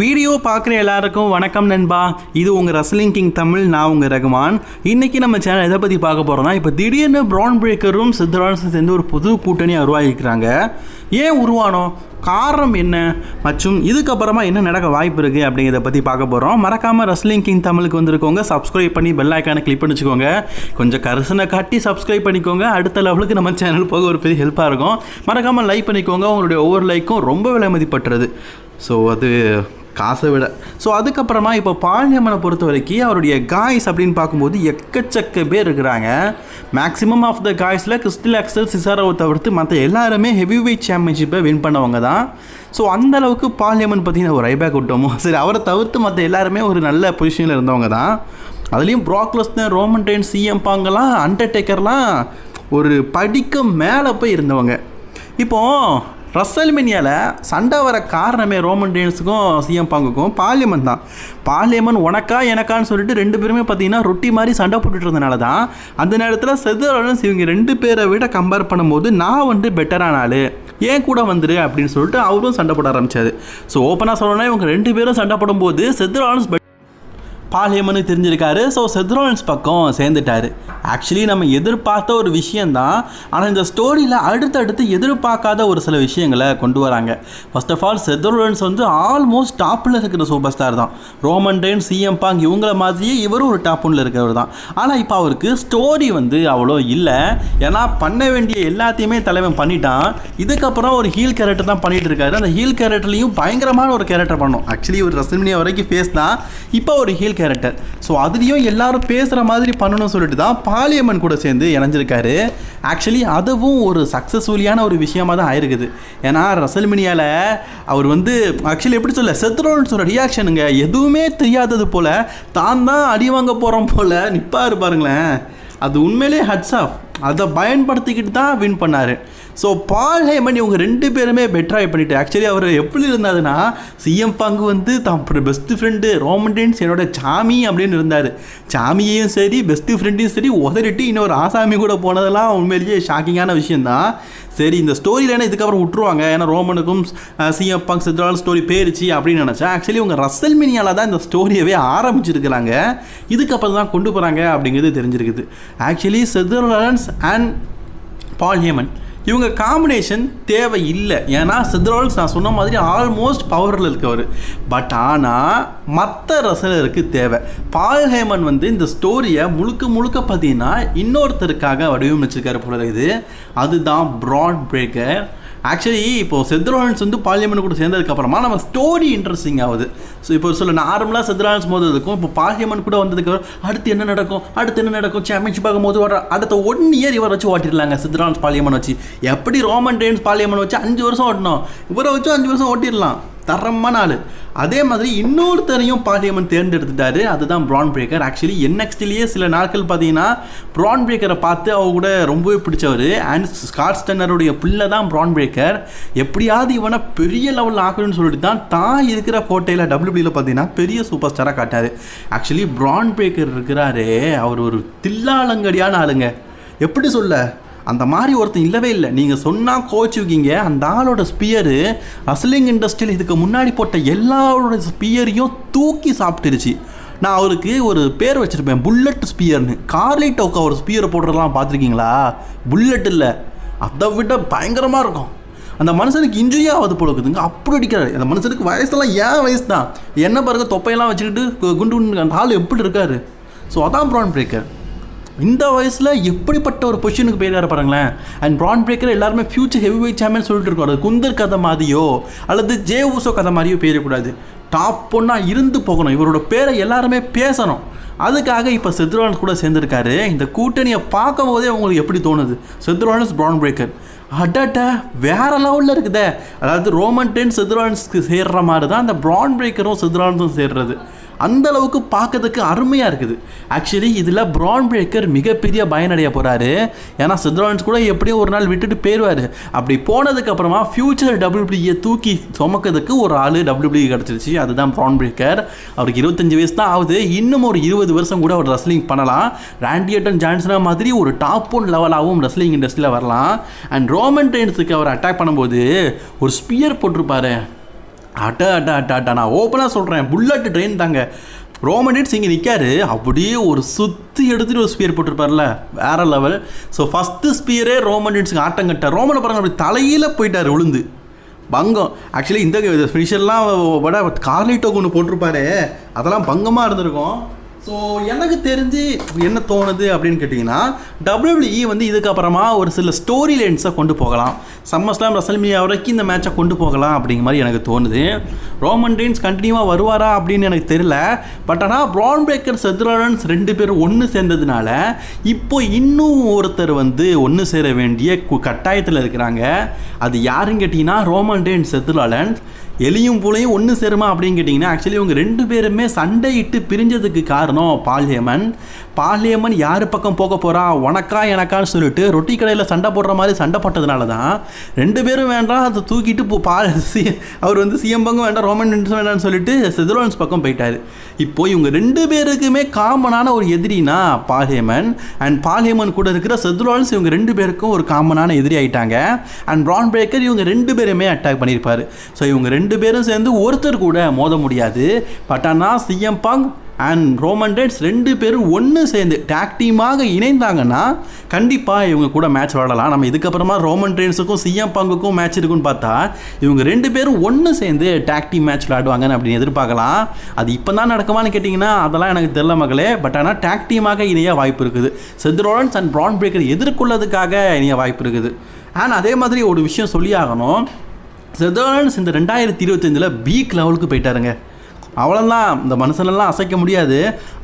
Video பார்க்குற எல்லாருக்கும் வணக்கம் நண்பா. இது உங்கள் ரஸ்லிங் கிங் தமிழ் நான் உங்கள் ரகுமான். இன்றைக்கி நம்ம சேனல் எதை பற்றி பார்க்க போகிறோம்னா இப்போ திடீர்னு ப்ரௌன் பிரேக்கரும் சித்தரான்ஸும் சேர்ந்து ஒரு புது கூட்டணி உருவாகிருக்கிறாங்க ஏன் உருவானோம்? காரணம் என்ன? மற்றும் இதுக்கப்புறமா என்ன நடக்க வாய்ப்பு இருக்குது அப்படிங்கிறத பற்றி பார்க்க போகிறோம் மறக்காமல் ரஸ்லிங் கிங் தமிழுக்கு வந்திருக்கோங்க. சப்ஸ்கிரைப் பண்ணி பெல் ஐக்கானை கிளிக் பண்ணி வச்சுக்கோங்க கொஞ்சம் கரிசனை காட்டி சப்ஸ்கிரைப் பண்ணிக்கோங்க. அடுத்த லெவலுக்கு நம்ம சேனல் போக ஒரு பெரிய ஹெல்ப்பாக இருக்கும். மறக்காமல் லைக் பண்ணிக்கோங்க. உங்களுடைய ஒவ்வொரு லைக்கும் ரொம்ப விலை மதிப்பற்றது. ஸோ அது காசை விட. ஸோ அதுக்கப்புறமா இப்போ பால்யமனை பொறுத்த வரைக்கும் அவருடைய காய்ஸ் அப்படின்னு பார்க்கும்போது எக்கச்சக்க பேர் இருக்கிறாங்க. மேக்ஸிமம் ஆஃப் த காய்ஸில் கிறிஸ்டில் அக்சல் சிசாரோவை தவிர்த்து மற்ற எல்லாருமே ஹெவி வெயிட் சாம்பியன்ஷிப்பை வின் பண்ணவங்க தான். ஸோ அந்த அளவுக்கு பால்யமன் பார்த்தீங்கன்னா ஒரு ஐபேக் விட்டோமோ? சரி அவரை தவிர்த்து மற்ற எல்லாருமே ஒரு நல்ல பொசிஷனில் இருந்தவங்க தான். அதுலேயும் ப்ராக்லஸ்னர் ரோமன் டைன் சிஎம் பாங்கெல்லாம் அண்டர்டேக்கர்லாம் ஒரு படிக்க மேலே போய் இருந்தவங்க. இப்போது ரசல்மெனியாவில் சண்டை வர காரணமே ரோமன் டேன்ஸுக்கும் சிஎம் பாங்குக்கும் பார்லிமெண்ட் தான். பார்லிமெண்ட் உனக்கா எனக்கான்னு சொல்லிட்டு ரெண்டு பேருமே பார்த்தீங்கன்னா ரொட்டி மாதிரி சண்டை போட்டுட்டு இருந்தனால தான் அந்த நேரத்தில் செதரன்ஸ் இவங்க ரெண்டு பேரை விட கம்பேர் பண்ணும்போது நான் வந்து பெட்டரான ஆள். ஏன் கூட வந்துரு அப்படின்னு சொல்லிட்டு அவரும் சண்டை போட ஆரம்பிச்சாரு. ஸோ ஓப்பனாக சொல்லணும்னா இவங்க ரெண்டு பேரும் சண்டை போடும்போது செதரான்ஸ் பாலியமனு தெரிஞ்சிருக்காரு. ஸோ செத்ரோன்ஸ் பக்கம் சேர்ந்துட்டாரு. ஆக்சுவலி நம்ம எதிர்பார்த்த ஒரு விஷயந்தான் ஆனால் இந்த ஸ்டோரியில் அடுத்தடுத்து எதிர்பார்க்காத ஒரு சில விஷயங்களை கொண்டு வராங்க. ஃபர்ஸ்ட் ஆஃப் ஆல் செத்ரோன்ஸ் வந்து ஆல்மோஸ்ட் டாப்பில் இருக்கிற சூப்பர் ஸ்டார் தான் ரோமன் டெயின் சிஎம் பாங் இவங்கள மாதிரியே இவரும் ஒரு டாப் இருக்கிறவர் தான். ஆனால் இப்போ அவருக்கு ஸ்டோரி வந்து அவ்வளோ இல்லை. ஏன்னா பண்ண வேண்டிய எல்லாத்தையுமே தலைவன் பண்ணிட்டான். இதுக்கப்புறம் ஒரு ஹீல் கேரக்டர் தான் பண்ணிட்டு இருக்காரு. அந்த ஹீல் கேரக்டர்லையும் பயங்கரமான ஒரு கேரக்டர் பண்ணோம். ஆக்சுவலி ஒரு ரசமினியா வரைக்கும் ஃபேஸ் தான். இப்போ ஒரு ஹீல் கேரக்டர் ஸோ அதுலேயும் எல்லாரும் பேசுகிற மாதிரி பண்ணணும்னு சொல்லிட்டு தான் பாலியம்மன் கூட சேர்ந்து இணைஞ்சிருக்காரு. ஆக்சுவலி அதுவும் ஒரு சக்ஸஸ்ஃபுல்லியான ஒரு விஷயமா தான் ஆயிருக்குது. ஏன்னா ரசல்மினியால் அவர் வந்து ஆக்சுவலி எப்படி சொல்ல செத்ரோன்ஸோட ரியாக்ஷனுங்க எதுவுமே தெரியாதது போல் தான் தான் அடி வாங்க போகிறோம் போல் நிற்பாரு பாருங்களேன் அது உண்மையிலே ஹட்ஸ் ஆஃப் அதை பயன்படுத்திக்கிட்டு தான் வின் பண்ணார். ஸோ பால் ஹேமன் இவங்க ரெண்டு பேருமே பெட்டராக பண்ணிட்டு ஆக்சுவலி அவர் எப்படி இருந்தாருன்னா சிஎம் பங்கு வந்து தான் பெஸ்ட்டு ஃப்ரெண்டு ரோமன்டேன்ஸ் என்னோட சாமி அப்படின்னு இருந்தார். சாமியையும் சரி பெஸ்ட்டு ஃப்ரெண்டையும் சரி உதறிட்டு இன்னொரு ஆசாமி கூட போனதெல்லாம் உண்மையிலேயே ஷாக்கிங்கான விஷயந்தான் சரி இந்த ஸ்டோரியில் என்ன இதுக்கப்புறம் விட்டுருவாங்க. ஏன்னா ரோமனுக்கும் சிஎம் பங்க் சித்ரால் ஸ்டோரி போயிருச்சு அப்படின்னு நினச்சேன் ஆக்சுவலி உங்கள் ரசல் மினியால் தான் இந்த ஸ்டோரியவே ஆரம்பிச்சிருக்கிறாங்க. இதுக்கப்புறம் தான் கொண்டு போகிறாங்க அப்படிங்கிறது தெரிஞ்சிருக்குது. ஆக்சுவலி செத்ரோலன்ஸ் அண்ட் பால் ஹேமன் இவங்க காம்பினேஷன் தேவை இல்லை ஏன்னா சித்ரோல்ஸ் நான் சொன்ன மாதிரி ஆல்மோஸ்ட் பவரில் இருக்கவர். பட் ஆனால் மற்ற ரசலருக்கு தேவை. பால் ஹேமன் வந்து இந்த ஸ்டோரியை முழுக்க முழுக்க பார்த்தீங்கன்னா இன்னொருத்தருக்காக வடிவமைச்சிருக்காரு போல இது அதுதான் ப்ராட் பிரேக்கர் ஆக்சுவலி இப்போ செத்ரோஹன்ஸ் வந்து பார்லிமெண்ட் கூட சேர்ந்ததுக்கப்புறமா நம்ம ஸ்டோரி இன்ட்ரெஸ்டிங் ஆகுது. ஸோ இப்போ சொல்ல நார்மலாக செத்ரோஹன்ஸ் போது இருக்கும் இப்போ பார்லிமெண்ட் கூட வந்ததுக்கு அடுத்து என்ன நடக்கும்? அடுத்து என்ன நடக்கும்? சாம்பியன்ஷிப் ஆகும்போது வர அடுத்த ஒன் இயர் இவரை வச்சு ஓட்டிடலாங்க சித்ரான்ஸ் பார்லிமெண்ட் வச்சு. எப்படி ரோமன் டேன்ஸ் பார்லிமெண்ட் வச்சு அஞ்சு வருஷம் ஓட்டணும்? இவரை வச்சு அஞ்சு வருஷம் ஓட்டிடலாம். தரமான ஆள் அதே மாதிரி இன்னொருத்தரையும் பாண்டியம்மன் தேர்ந்தெடுத்துட்டாரு. அதுதான் ப்ரான் பிரேக்கர் ஆக்சுவலி என்எக்ஸ்டிலேயே சில நாட்கள் பார்த்தீங்கன்னா ப்ரான் பிரேக்கரை பார்த்து அவ கூட ரொம்பவே பிடிச்சவர். அண்ட் ஸ்காட் ஸ்டன்னருடைய பிள்ளை தான் ப்ரான் பிரேக்கர் எப்படியாவது இவனை பெரிய லெவலில் ஆக்கணும்னு சொல்லிட்டு தான் தான் இருக்கிற கோட்டையில் டபிள்யூபியில் பார்த்தீங்கன்னா பெரிய சூப்பர் ஸ்டாராக காட்டாரு ஆக்சுவலி ப்ரான் பிரேக்கர் இருக்கிறாரே. அவர் ஒரு தில்லாலங்கடியான ஆளுங்க. எப்படி சொல்ல? அந்த மாதிரி ஒருத்தன் இல்லவே இல்லை. நீங்கள் சொன்னால் கோச்சுக்கிங்க அந்த ஆளோட ஸ்பியரு அஸ்லிங் இண்டஸ்ட்ரியில் இதுக்கு முன்னாடி போட்ட எல்லாரோட ஸ்பியரையும் தூக்கி சாப்பிட்டுருச்சு. நான் அவருக்கு ஒரு பேர் வச்சுருப்பேன். புல்லட் ஸ்பியர்னு கார்லி டோக்கா ஒரு ஸ்பியரை போடுறதெல்லாம் பார்த்துருக்கீங்களா? புல்லட் இல்லை. அதை விட பயங்கரமாக இருக்கும். அந்த மனுஷனுக்கு இன்ஜுரி ஆகுது போல இருக்குதுங்க. அப்படி அடிக்கிறாரு. அந்த மனுஷனுக்கு வயசெல்லாம் ஏன் வயசு தான்? என்ன பாருங்க தொப்பையெல்லாம் வச்சுக்கிட்டு குண்டு குண்டு அந்த ஆள் எப்படி இருக்காரு? ஸோ அதான் ப்ரான் பிரேக்கர் இந்த வயசில் எப்படிப்பட்ட ஒரு பொசிஷனுக்கு போயிருக்காரு பாருங்களேன். அண்ட் ப்ரான் பிரேக்கர் எல்லாருமே ஃபியூச்சர் ஹெவி வெயிட் சாம்பியன் சொல்லிட்டு இருக்கோம் அது குந்தர் கதை மாதிரியோ அல்லது ஜே ஊசோ கதை மாதிரியோ போயிடக்கூடாது. டாப் பொண்ணாக இருந்து போகணும். இவரோட பேரை எல்லாருமே பேசணும். அதுக்காக இப்போ செத்ரோலன்ஸ் கூட சேர்ந்துருக்காரு. இந்த கூட்டணியை பார்க்கும் போதே உங்களுக்கு எப்படி தோணுது? செத்ரோலன்ஸ் ப்ரௌன் பிரேக்கர் அடட்ட வேற லெவலில் இருக்குதே. அதாவது ரோமன் டென் செத்ரான்ஸ்க்கு சேர்ற மாதிரி தான் அந்த ப்ரான் பிரேக்கரும் செத்ரான்ஸும் சேர்றது. அந்த அளவுக்கு பார்க்கறதுக்கு அருமையாக இருக்குது. ஆக்சுவலி இதில் பிரான் பிரேக்கர் மிகப்பெரிய பயனடைய போகிறாரு ஏன்னா சித்ரான்ஸ் கூட எப்படியும் ஒரு நாள் விட்டுட்டு போயிடுவார் அப்படி போனதுக்கப்புறமா ஃபியூச்சர் டபிள்யூபிள்யூ தூக்கி சுமக்கிறதுக்கு ஒரு ஆள் டபிள்யூபிள்யூ கிடச்சிருச்சு. அதுதான் பிரான் பிரேக்கர் அவருக்கு இருபத்தஞ்சு வயசு தான் ஆகுது. இன்னும் ஒரு இருபது வருஷம் கூட அவர் ரெஸ்லிங் பண்ணலாம். ராண்டியட்டன் ஜான்சனா மாதிரி ஒரு டாப் ஒன் லெவலாகவும் ரெஸ்லிங் இண்டஸ்ட்ரியில் வரலாம். அண்ட் ரோமன் ட்ரெயின்ஸுக்கு அவர் அட்டாக் பண்ணும்போது ஒரு ஸ்பியர் போட்டிருப்பாரு. அட்ட அட்ட அட்ட அட்ட நான் ஓப்பனாக சொல்கிறேன் புல்லட் ட்ரெயின் தாங்க. ரோமனிட்ஸ் இங்கே நிற்காரு அப்படியே ஒரு சுற்றி எடுத்துகிட்டு ஒரு ஸ்பியர் போட்டிருப்பார்ல. வேற லெவல் ஸோ ஃபஸ்ட்டு ஸ்பியரே ரோமனிட்ஸுக்கு ஆட்டம் கட்ட. ரோமனை பாருங்க அப்படி தலையில் போயிட்டார் உளுந்து. பங்கம். ஆக்சுவலி இந்த ஃபினிஷர்லாம் விட கார்லிட்டோக்கு ஒன்று போட்டிருப்பாரு. அதெல்லாம் பங்கமாக இருந்திருக்கும். ஸோ எனக்கு தெரிஞ்சு என்ன தோணுது அப்படின்னு கேட்டிங்கன்னா டபிள்யூபிள்இ வந்து இதுக்கப்புறமா ஒரு சில ஸ்டோரி லைன்ஸை கொண்டு போகலாம். சம்மஸ்லாம் ரசல்மியா வரைக்கும் இந்த மேட்சை கொண்டு போகலாம் அப்படிங்கிற மாதிரி எனக்கு தோணுது. ரோமன் ரெயின்ஸ் கண்டினியூவாக வருவாரா அப்படின்னு எனக்கு தெரியல. பட் ஆனால் ப்ரான் பிரேக்கர் செத்ராலன்ஸ் ரெண்டு பேரும் ஒன்று சேர்ந்ததுனால இப்போ இன்னும் ஒருத்தர் வந்து ஒன்று சேர வேண்டிய கு- கட்டாயத்தில் இருக்கிறாங்க. அது யாருன்னு கேட்டிங்கன்னா ரோமன் ரெயின்ஸ் செத்ராலன்ஸ் எலியும் பூலையும் ஒன்று சேருமா அப்படின்னு கேட்டிங்கன்னா ஆக்சுவலி இவங்க ரெண்டு பேருமே சண்டையிட்டு பிரிஞ்சதுக்கு காரணம் பால்யமன் பால்யமன் யார் பக்கம் போக போகிறா உனக்கா எனக்கான்னு சொல்லிட்டு ரொட்டி கடையில் சண்டை போடுற மாதிரி சண்டை போட்டதுனால தான் ரெண்டு பேரும் வேண்டாம் அதை தூக்கிட்டு இப்போ பால் சி அவர் வந்து சிஎம் பங்கும் வேண்டாம் ரோமன் வேண்டாம்னு சொல்லிட்டு செதுலோன்ஸ் பக்கம் போயிட்டார். இப்போ இவங்க ரெண்டு பேருக்குமே காமனான ஒரு எதிரினா பால்யமன் அண்ட் பால்யமன் கூட இருக்கிற செதுலோன்ஸ் இவங்க ரெண்டு பேருக்கும் ஒரு காமனான எதிரி ஆயிட்டாங்க. அண்ட் ப்ரான் பிரேக்கர் இவங்க ரெண்டு பேருமே அட்டாக் பண்ணியிருப்பார். ஸோ இவங்க ரெண்டு ரெண்டு பேரும் சேர்ந்து ஒருத்தர் கூட மோத முடியாது. பட் ஆனால் CM Punk and Roman Reigns ரெண்டு பேரும் ஒன்று சேர்ந்து டேக் டீமாக இணைந்தாங்கன்னா கண்டிப்பாக இவங்க கூட மேட்ச் விளாடலாம் நம்ம இதுக்கப்புறமா ரோமன் ரெயின்ஸுக்கும் சிஎம் பங்குக்கும் மேட்ச் இருக்குன்னு பார்த்தா இவங்க ரெண்டு பேரும் ஒன்று சேர்ந்து டேக் டீம் மேட்ச் விளாடுவாங்கன்னு அப்படின்னு எதிர்பார்க்கலாம். அது இப்போ தான் நடக்குமான்னு கேட்டிங்கன்னா அதெல்லாம் எனக்கு தெரியல மகளே. பட் ஆனால் டேக் டீமாக இணைய வாய்ப்பு இருக்குது. Seth Rollins and Bron Breakker எதிர்கொள்ளதுக்காக இணைய வாய்ப்பு இருக்குது. அண்ட் அதே மாதிரி ஒரு விஷயம் சொல்லியாகணும். செதர்லன்ஸ் இந்த ரெண்டாயிரத்தி இருபத்தஞ்சில் பீக் லெவலுக்கு போயிட்டாருங்க. அவ்வளோதான் இந்த மனுஷனெல்லாம் அசைக்க முடியாது.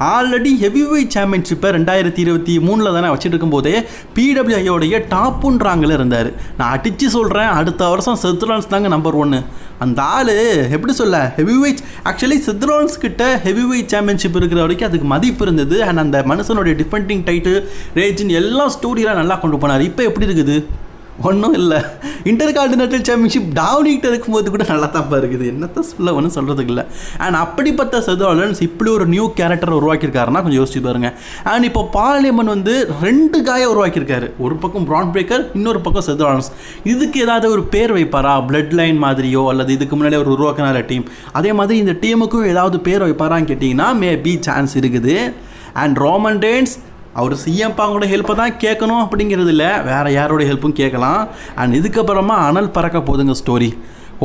ஆல்ரெடி ஹெவி வெயிட் சாம்பியன்ஷிப்பை ரெண்டாயிரத்தி இருபத்தி மூணில் தானே வச்சுட்டு இருக்கும்போதே பிடபிள்யூஐயோடைய டாப்புன்றாங்களே இருந்தார். நான் அடித்து சொல்கிறேன் அடுத்த வருஷம் செத்ரோன்ஸ் தாங்க நம்பர் ஒன்று அந்த ஆள் எப்படி சொல்ல ஹெவி வெயிட் ஆக்சுவலி செத்ரோன்ஸ் கிட்ட ஹெவி வெயிட் சாம்பியன்ஷிப் இருக்கிற வரைக்கும் அதுக்கு மதிப்பு இருந்தது. அண்ட் அந்த மனுஷனுடைய டிஃபெண்டிங் டைட்டு ரேஜின் எல்லா ஸ்டோரியெலாம் நல்லா கொண்டு போனார். இப்போ எப்படி இருக்குது? ஒன்றும் இல்லை. இன்டர் கார்டினேட்டல் சாம்பியன்ஷிப் டாவனிக்கிட்ட இருக்கும்போது கூட நல்லா தான்ப்பா இருக்குது. என்னத்த சொல்ல ஒன்றும் சொல்கிறதுக்கு இல்லை. அண்ட் அப்படிப்பட்ட செதோலன்ஸ் இப்படி ஒரு நியூ கேரக்டர் உருவாக்கியிருக்காருன்னா கொஞ்சம் யோசிச்சு பாருங்க. அண்ட் இப்போ பாலியம்மன் வந்து ரெண்டு காயை உருவாக்கியிருக்காரு. ஒரு பக்கம் ப்ரான் பிரேக்கர் இன்னொரு பக்கம் செதோலன்ஸ் இதுக்கு ஏதாவது ஒரு பேர் வைப்பாரா? பிளட் லைன் மாதிரியோ அல்லது இதுக்கு முன்னாடி ஒரு உருவாக்கினார டீம் அதே மாதிரி இந்த டீமுக்கும் ஏதாவது பேர் வைப்பாரான்னு கேட்டிங்கன்னா மேபி சான்ஸ் இருக்குது. அண்ட் ரோமன் டேன்ஸ் அவர் சிஎம் பாங்கோட ஹெல்ப்பை தான் கேட்கணும் அப்படிங்கிறது இல்லை வேறு யாரோட ஹெல்ப்பும் கேட்கலாம். அண்ட் இதுக்கப்புறமா அனல் பறக்க போதுங்க ஸ்டோரி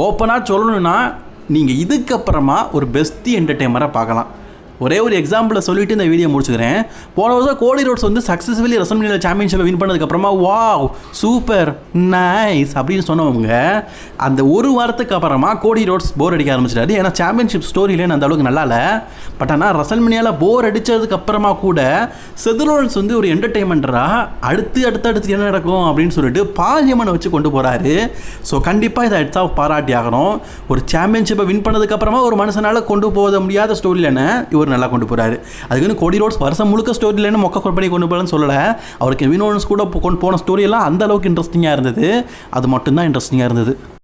ஓப்பனாக சொல்லணும்னா நீங்கள் இதுக்கப்புறமா ஒரு பெஸ்ட் என்டர்டெய்னரை பார்க்கலாம். ஒரே ஒரு எக்ஸாம்பிள் சொல்லிட்டு இந்த வீடியோ முடிச்சுக்கிறேன். போன வருஷம் கோடி ரோட்ஸ் வந்து சக்ஸஸ்ஃபுல்லி ரசம்னியில் சாம்பியன்ஷிப்பை வின் பண்ணதுக்கப்புறமா வாவ் சூப்பர் நைஸ் அப்படின்னு சொன்னவங்க அந்த ஒரு வாரத்துக்கு அப்புறமா கோடி ரோட்ஸ் போர் அடிக்க ஆரம்பிச்சிட்டாரு. ஏன்னா சாம்பியன்ஷிப் ஸ்டோரியிலே அந்த அளவுக்கு நல்லா இல்லை. பட் ஆனால் ரசல்மினியால் போர் அடித்ததுக்கு அப்புறமா கூட செதுரோன்ஸ் வந்து ஒரு என்டர்டெயின்மெண்ட்டராக அடுத்து அடுத்து அடுத்து என்ன நடக்கும் அப்படின்னு சொல்லிட்டு பாலியமனை வச்சு கொண்டு போகிறாரு ஸோ கண்டிப்பாக இதை எடுத்தா பாராட்டி ஆகணும். ஒரு சாம்பியன்ஷிப்பை வின் பண்ணதுக்கப்புறமா ஒரு மனுஷனால் கொண்டு போக முடியாத ஸ்டோரியிலன்னு இவர் நல்லா கொண்டு போகிறாரு அதுக்குன்னு கோடி ரோட்ஸ் வருஷம் முழுக்க ஸ்டோரியிலன்னு மொக்க கொண்டு பண்ணி கொண்டு போகலன்னு சொல்லலை. அவருக்கு வினோன்ஸ் கூட கொண்டு போன ஸ்டோரியெல்லாம் அந்த அளவுக்கு இன்ட்ரெஸ்டிங்காக இருந்தது. அது மட்டும்தான் இன்ட்ரெஸ்டிங்காக இருந்தது.